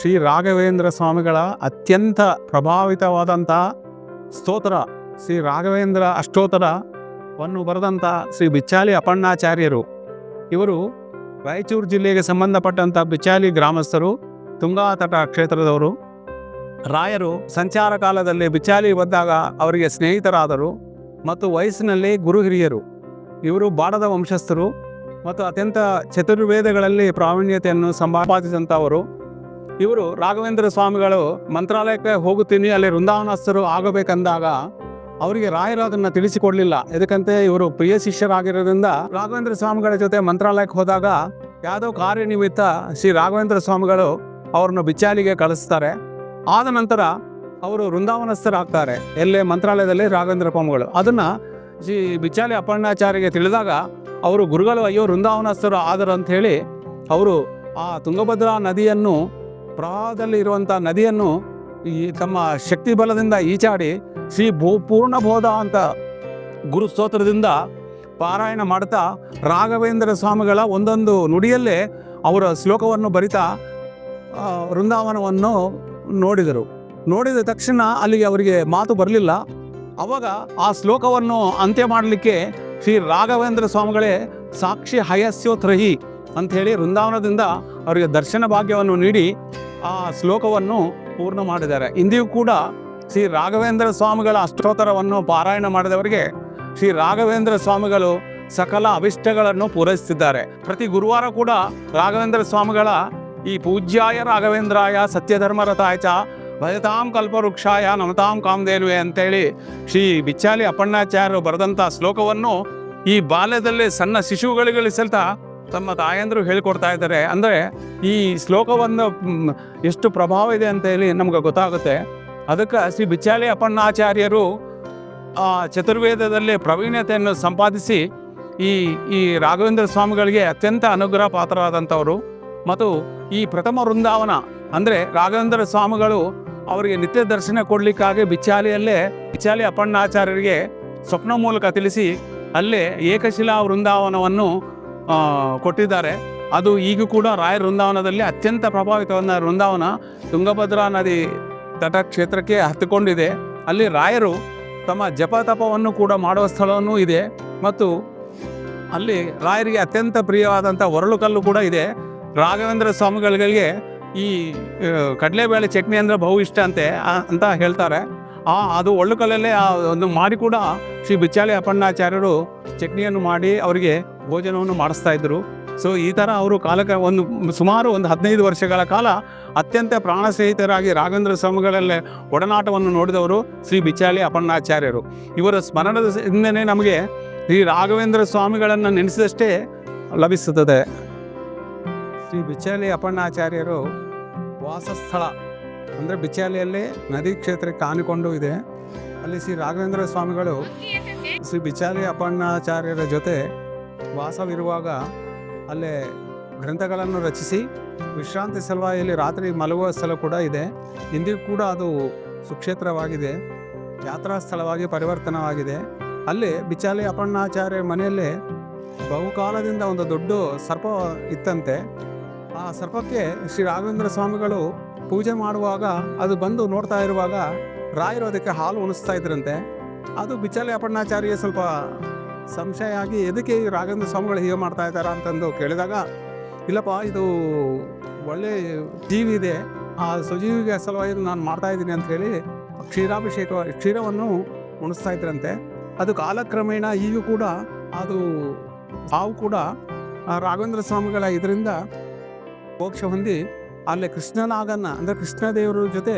ಶ್ರೀ ರಾಘವೇಂದ್ರ ಸ್ವಾಮಿಗಳ ಅತ್ಯಂತ ಪ್ರಭಾವಿತವಾದಂಥ ಸ್ತೋತ್ರ. ಶ್ರೀ ರಾಘವೇಂದ್ರ ಅಷ್ಟೋತ್ತರವನ್ನು ಬರೆದಂಥ ಶ್ರೀ ಬಿಚ್ಚಾಲಿ ಅಪಣ್ಣಾಚಾರ್ಯರು ಇವರು ರಾಯಚೂರು ಜಿಲ್ಲೆಗೆ ಸಂಬಂಧಪಟ್ಟಂಥ ಬಿಚ್ಚಾಲಿ ಗ್ರಾಮಸ್ಥರು ತುಂಗಾ ತಟ ಕ್ಷೇತ್ರದವರು. ರಾಯರು ಸಂಚಾರ ಕಾಲದಲ್ಲಿ ಬಿಚ್ಚಾಲಿ ಬಂದಾಗ ಅವರಿಗೆ ಸ್ನೇಹಿತರಾದರು ಮತ್ತು ವಯಸ್ಸಿನಲ್ಲಿ ಗುರು ಹಿರಿಯರು. ಇವರು ಬಾಡದ ವಂಶಸ್ಥರು ಮತ್ತು ಅತ್ಯಂತ ಚತುರ್ವೇದಗಳಲ್ಲಿ ಪ್ರಾವೀಣ್ಯತೆಯನ್ನು ಸಂಪಾದಿಸಿದಂಥವರು. ಇವರು ರಾಘವೇಂದ್ರ ಸ್ವಾಮಿಗಳು ಮಂತ್ರಾಲಯಕ್ಕೆ ಹೋಗುತ್ತೀನಿ, ಅಲ್ಲಿ ವೃಂದಾವನಸ್ಥರು ಆಗಬೇಕಂದಾಗ ಅವರಿಗೆ ರಾಯರು ಅದನ್ನು ತಿಳಿಸಿಕೊಡ್ಲಿಲ್ಲ. ಎದಕ್ಕಂತೆ ಇವರು ಪ್ರಿಯ ಶಿಷ್ಯರಾಗಿರೋದ್ರಿಂದ ರಾಘವೇಂದ್ರ ಸ್ವಾಮಿಗಳ ಜೊತೆ ಮಂತ್ರಾಲಯಕ್ಕೆ ಹೋದಾಗ ಯಾವುದೋ ಕಾರ್ಯನಿಮಿತ್ತ ಶ್ರೀ ರಾಘವೇಂದ್ರ ಸ್ವಾಮಿಗಳು ಅವರನ್ನು ಬಿಚ್ಚಾಲಿಗೆ ಕಳಿಸ್ತಾರೆ. ಆದ ನಂತರ ಅವರು ವೃಂದಾವನಸ್ಥರಾಗ್ತಾರೆ. ಎಲ್ಲೇ ಮಂತ್ರಾಲಯದಲ್ಲಿ ರಾಘವೇಂದ್ರ ಸ್ವಾಮಿಗಳು. ಅದನ್ನ ಶ್ರೀ ಬಿಚ್ಚಾಲಿ ಅಪ್ಪಣ್ಣಾಚಾರ್ಯಗೆ ತಿಳಿದಾಗ ಅವರು ಗುರುಗಳು, ಅಯ್ಯೋ, ವೃಂದಾವನಸ್ಥರು ಆದರು ಅಂತ ಹೇಳಿ ಅವರು ಆ ತುಂಗಭದ್ರಾ ನದಿಯನ್ನು ಪ್ರವಾಹದಲ್ಲಿ ಇರುವಂಥ ನದಿಯನ್ನು ಈ ತಮ್ಮ ಶಕ್ತಿ ಬಲದಿಂದ ಈಚಾಡಿ ಶ್ರೀ ಭೂ ಪೂರ್ಣಬೋಧ ಅಂತ ಗುರು ಸ್ತೋತ್ರದಿಂದ ಪಾರಾಯಣ ಮಾಡ್ತಾ ರಾಘವೇಂದ್ರ ಸ್ವಾಮಿಗಳ ಒಂದೊಂದು ನುಡಿಯಲ್ಲೇ ಅವರ ಶ್ಲೋಕವನ್ನು ಬರಿತಾ ವೃಂದಾವನವನ್ನು ನೋಡಿದರು. ನೋಡಿದ ತಕ್ಷಣ ಅಲ್ಲಿಗೆ ಅವರಿಗೆ ಮಾತು ಬರಲಿಲ್ಲ. ಅವಾಗ ಆ ಶ್ಲೋಕವನ್ನು ಅಂತ್ಯ ಮಾಡಲಿಕ್ಕೆ ಶ್ರೀ ರಾಘವೇಂದ್ರ ಸ್ವಾಮಿಗಳೇ ಸಾಕ್ಷಿ ಹಯಸ್ಯೋತ್ರಹಿ ಅಂಥೇಳಿ ವೃಂದಾವನದಿಂದ ಅವರಿಗೆ ದರ್ಶನ ಭಾಗ್ಯವನ್ನು ನೀಡಿ ಆ ಶ್ಲೋಕವನ್ನು ಪೂರ್ಣ ಮಾಡಿದ್ದಾರೆ. ಇಂದಿಗೂ ಕೂಡ ಶ್ರೀ ರಾಘವೇಂದ್ರ ಸ್ವಾಮಿಗಳ ಅಷ್ಟೋತ್ತರವನ್ನು ಪಾರಾಯಣ ಮಾಡಿದವರಿಗೆ ಶ್ರೀ ರಾಘವೇಂದ್ರ ಸ್ವಾಮಿಗಳು ಸಕಲ ಅಭಿಷ್ಟಗಳನ್ನು ಪೂರೈಸುತ್ತಿದ್ದಾರೆ. ಪ್ರತಿ ಗುರುವಾರ ಕೂಡ ರಾಘವೇಂದ್ರ ಸ್ವಾಮಿಗಳ ಈ ಪೂಜ್ಯಾಯ ರಾಘವೇಂದ್ರಾಯ ಸತ್ಯಧರ್ಮರಥಾಯ ಚ ಭಜತಾಂ ಕಲ್ಪವೃಕ್ಷಾಯ ನಮತಾಂ ಕಾಮಧೇನುವೆ ಅಂತೇಳಿ ಶ್ರೀ ಬಿಚ್ಚಾಲಿ ಅಪ್ಪಣ್ಣಾಚಾರ್ಯರು ಬರೆದಂಥ ಶ್ಲೋಕವನ್ನು ಈ ಬಾಲ್ಯದಲ್ಲಿ ಸಣ್ಣ ಶಿಶುಗಳಿಗೆ ಸಹಿತ ತಮ್ಮ ತಾಯಂದರು ಹೇಳಿಕೊಡ್ತಾ ಇದ್ದಾರೆ. ಅಂದರೆ ಈ ಶ್ಲೋಕವನ್ನು ಎಷ್ಟು ಪ್ರಭಾವ ಇದೆ ಅಂತ ಹೇಳಿ ನಮ್ಗೆ ಗೊತ್ತಾಗುತ್ತೆ. ಅದಕ್ಕೆ ಶ್ರೀ ಬಿಚ್ಚಾಲಿ ಅಪ್ಪಣ್ಣಾಚಾರ್ಯರು ಚತುರ್ವೇದದಲ್ಲಿ ಪ್ರವೀಣತೆಯನ್ನು ಸಂಪಾದಿಸಿ ಈ ಈ ರಾಘವೇಂದ್ರ ಸ್ವಾಮಿಗಳಿಗೆ ಅತ್ಯಂತ ಅನುಗ್ರಹ ಪಾತ್ರರಾದಂಥವರು. ಮತ್ತು ಈ ಪ್ರಥಮ ವೃಂದಾವನ, ಅಂದರೆ ರಾಘವೇಂದ್ರ ಸ್ವಾಮಿಗಳು ಅವರಿಗೆ ನಿತ್ಯ ದರ್ಶನ ಕೊಡಲಿಕ್ಕಾಗಿ ಬಿಚ್ಚಾಲಿಯಲ್ಲೇ, ಬಿಚ್ಚಾಲಿ ಅಪ್ಪಣ್ಣಾಚಾರ್ಯರಿಗೆ ಸ್ವಪ್ನ ಮೂಲಕ ತಿಳಿಸಿ, ಅಲ್ಲೇ ಏಕಶಿಲಾ ವೃಂದಾವನವನ್ನು ಕೊಟ್ಟಿದ್ದಾರೆ. ಅದು ಈಗ ಕೂಡ ರಾಯ ವೃಂದಾವನದಲ್ಲಿ ಅತ್ಯಂತ ಪ್ರಭಾವಿತವಾದ ವೃಂದಾವನ. ತುಂಗಭದ್ರಾ ನದಿ ತಟ ಕ್ಷೇತ್ರಕ್ಕೆ ಹತ್ತಿಕೊಂಡಿದೆ. ಅಲ್ಲಿ ರಾಯರು ತಮ್ಮ ಜಪತಪವನ್ನು ಕೂಡ ಮಾಡುವ ಸ್ಥಳವೂ ಇದೆ. ಮತ್ತು ಅಲ್ಲಿ ರಾಯರಿಗೆ ಅತ್ಯಂತ ಪ್ರಿಯವಾದಂಥ ಒರಳುಕಲ್ಲು ಕೂಡ ಇದೆ. ರಾಘವೇಂದ್ರ ಸ್ವಾಮಿಗಳಿಗೆ ಈ ಕಡಲೆಬೇಳೆ ಚಟ್ನಿ ಅಂದರೆ ಬಹು ಇಷ್ಟ ಅಂತೆ ಅಂತ ಹೇಳ್ತಾರೆ. ಆ, ಅದು ಒಳ್ಳುಕಲ್ಲಲ್ಲೇ ಒಂದು ಮಾಡಿ ಕೂಡ ಶ್ರೀ ಬಿಚ್ಚಾಳಿ ಅಪ್ಪಣ್ಣಾಚಾರ್ಯರು ಚಟ್ನಿಯನ್ನು ಮಾಡಿ ಅವರಿಗೆ ಭೋಜನವನ್ನು ಮಾಡಿಸ್ತಾ ಇದ್ದರು ಸೊ ಈ ಥರ ಅವರು ಕಾಲಕ್ಕೆ ಒಂದು ಸುಮಾರು ಒಂದು ಹದಿನೈದು ವರ್ಷಗಳ ಕಾಲ ಅತ್ಯಂತ ಪ್ರಾಣ ಸ್ನೇಹಿತರಾಗಿ ರಾಘವೇಂದ್ರ ಸ್ವಾಮಿಗಳಲ್ಲೇ ಒಡನಾಟವನ್ನು ನೋಡಿದವರು ಶ್ರೀ ಬಿಚಾಲಿ ಅಪರ್ಣಾಚಾರ್ಯರು. ಇವರ ಸ್ಮರಣದ ಹಿಂದೆಯೇ ನಮಗೆ ಶ್ರೀ ರಾಘವೇಂದ್ರ ಸ್ವಾಮಿಗಳನ್ನು ನೆನೆಸಿದಷ್ಟೇ ಲಭಿಸುತ್ತದೆ. ಶ್ರೀ ಬಿಚಾಲಿ ಅಪರ್ಣಾಚಾರ್ಯರು ವಾಸಸ್ಥಳ, ಅಂದರೆ ಬಿಚಾಲಿಯಲ್ಲಿ ನದಿ ಕ್ಷೇತ್ರಕ್ಕೆ ಕಾಣಿಕೊಂಡು ಇದೆ. ಅಲ್ಲಿ ಶ್ರೀ ರಾಘವೇಂದ್ರ ಸ್ವಾಮಿಗಳು ಶ್ರೀ ಬಿಚಾಲಿ ಅಪ್ಪಣ್ಣಾಚಾರ್ಯರ ಜೊತೆ ವಾಸವಿರುವಾಗ ಅಲ್ಲೇ ಗ್ರಂಥಗಳನ್ನು ರಚಿಸಿ ವಿಶ್ರಾಂತಿ ಸಲುವಾಗಿ ರಾತ್ರಿ ಮಲಗುವ ಸ್ಥಳ ಕೂಡ ಇದೆ. ಇಂದಿಗೂ ಕೂಡ ಅದು ಸುಕ್ಷೇತ್ರವಾಗಿದೆ. ಯಾತ್ರಾ ಸ್ಥಳವಾಗಿ ಪರಿವರ್ತನವಾಗಿದೆ. ಅಲ್ಲಿ ಬಿಚಾಲಿ ಅಪ್ಪಣ್ಣಾಚಾರ್ಯ ಮನೆಯಲ್ಲೇ ಬಹುಕಾಲದಿಂದ ಒಂದು ದೊಡ್ಡ ಸರ್ಪ ಇತ್ತಂತೆ. ಆ ಸರ್ಪಕ್ಕೆ ಶ್ರೀ ರಾಘವೇಂದ್ರ ಸ್ವಾಮಿಗಳು ಪೂಜೆ ಮಾಡುವಾಗ ಅದು ಬಂದು ನೋಡ್ತಾ ಇರುವಾಗ ರಾಯರು ಅದಕ್ಕೆ ಹಾಲು ಉಣಿಸ್ತಾ ಇದ್ರಂತೆ. ಅದು ಬಿಚಾಲಿ ಅಪ್ಪಣ್ಣಾಚಾರ್ಯ ಸ್ವಲ್ಪ ಸಂಶಯ ಆಗಿ ಎದಕ್ಕೆ ಈ ರಾಘವೇಂದ್ರ ಸ್ವಾಮಿಗಳು ಹೀಗೆ ಮಾಡ್ತಾ ಇದ್ದಾರೆ ಅಂತಂದು ಕೇಳಿದಾಗ, ಇಲ್ಲಪ್ಪ, ಇದು ಒಳ್ಳೆ ಇದೆ, ಆ ಸುಜೀವಿಗೆ ಸಲುವಾಗಿ ನಾನು ಮಾಡ್ತಾ ಇದ್ದೀನಿ ಅಂತ ಹೇಳಿ ಕ್ಷೀರಾಭಿಷೇಕ, ಕ್ಷೀರವನ್ನು ಉಣಿಸ್ತಾ ಇದ್ರಂತೆ. ಅದು ಕಾಲಕ್ರಮೇಣ ಈಗೂ ಕೂಡ ಅದು ಹಾವು ಕೂಡ ರಾಘವೇಂದ್ರ ಸ್ವಾಮಿಗಳ ಇದರಿಂದ ಮೋಕ್ಷ ಹೊಂದಿ ಅಲ್ಲಿ ಕೃಷ್ಣನಾಗನ್ನ ಅಂದರೆ ಕೃಷ್ಣದೇವರ ಜೊತೆ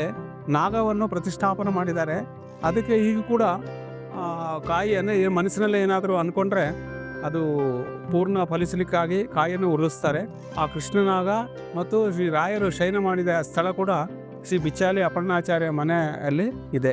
ನಾಗವನ್ನು ಪ್ರತಿಷ್ಠಾಪನೆ ಮಾಡಿದ್ದಾರೆ. ಅದಕ್ಕೆ ಈಗ ಕೂಡ ಕಾಯಿಯನ್ನು ಮನಸ್ಸಿನಲ್ಲಿ ಏನಾದರೂ ಅಂದ್ಕೊಂಡ್ರೆ ಅದು ಪೂರ್ಣ ಫಲಿಸಲಿಕ್ಕಾಗಿ ಕಾಯಿಯನ್ನು ಉರುಳಿಸ್ತಾರೆ. ಆ ಕೃಷ್ಣನಾಗ ಮತ್ತು ಶ್ರೀ ರಾಯರು ಶಯನ ಮಾಡಿದ ಸ್ಥಳ ಕೂಡ ಶ್ರೀ ಬಿಚ್ಚಾಲಿ ಅಪರ್ಣಾಚಾರ್ಯ ಮನೆಯಲ್ಲಿ ಇದೆ.